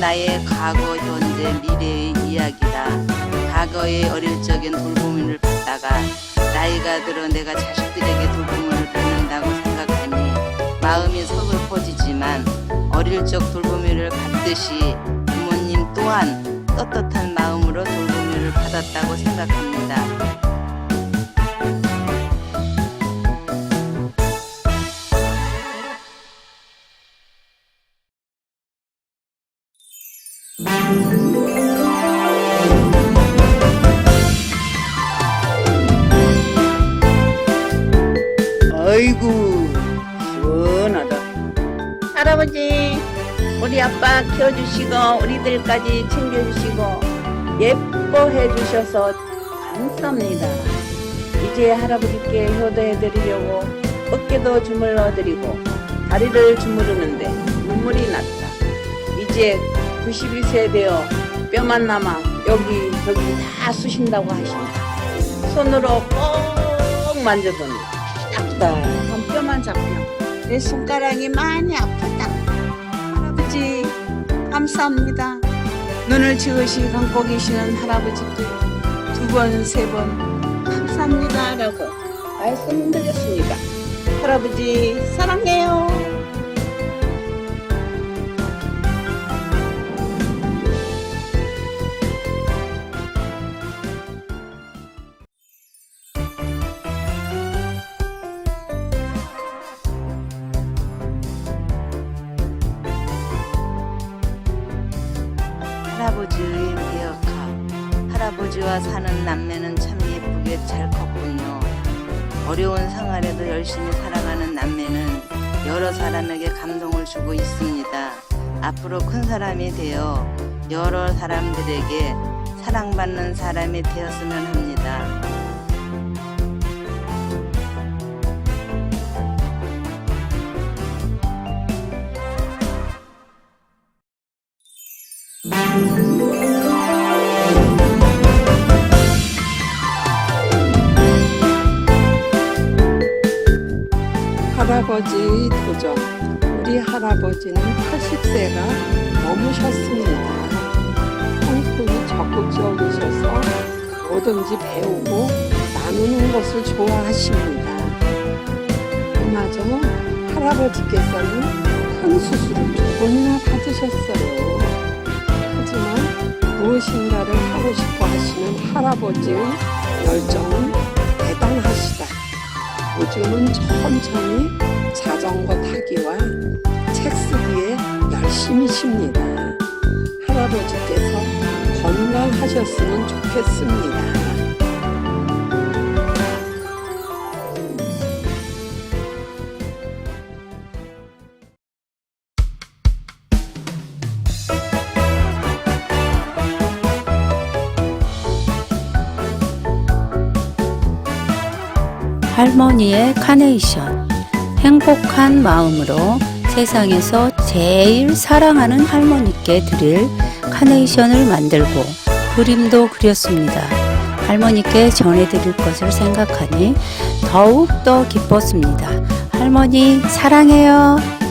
나의 과거, 현재, 미래의 이야기다. 과거의 어릴 적엔 돌보미를 받다가 나이가 들어 내가 자식들에게 돌보미를 받는다고 생각하니 마음이 서글퍼지지만 어릴 적 돌보미를 받듯이 부모님 또한 떳떳한 마음으로 돌보미를 받았다고 생각합니다. 아이고 시원하다 할아버지, 우리 아빠 키워주시고, 우리들까지 챙겨주시고, 예뻐해 주셔서 감사합니다. 이제 할아버지께 효도해 드리려고 어깨도 주물러 드리고, 다리를 주무르는데 눈물이 났다. 이제 91세 되어 뼈만 남아 여기 저기 다 쑤신다고 하신다. 손으로 꼭 만져보니 딱딱한 뼈만 잡혀. 내 손가락이 많이 아프다. 할아버지, 감사합니다. 눈을 지그시 감고 계시는 할아버지께 두 번, 세 번, 감사합니다. 라고 말씀드렸습니다. 할아버지, 사랑해요. 할아버지의 기억함. 할아버지와 사는 남매는 참 예쁘게 잘 컸군요. 어려운 생활에도 열심히 살아가는 남매는 여러 사람에게 감동을 주고 있습니다. 앞으로 큰 사람이 되어 여러 사람들에게 사랑받는 사람이 되었으면 합니다. 할아버지 도전. 우리 할아버지는 80세가 넘으셨습니다. 성품이 적극적이셔서 뭐든지 배우고 나누는 것을 좋아하십니다. 그마저 할아버지께서는 큰 수술을 두 번이나 받으셨어요. 무엇인가를 하고 싶어 하시는 할아버지의 열정은 대단하시다. 요즘은 천천히 자전거 타기와 책 쓰기에 열심히십니다. 할아버지께서 건강하셨으면 좋겠습니다. 할머니의 카네이션. 행복한 마음으로 세상에서 제일 사랑하는 할머니께 드릴 카네이션을 만들고 그림도 그렸습니다. 할머니께 전해드릴 것을 생각하니 더욱 더 기뻤습니다. 할머니, 사랑해요.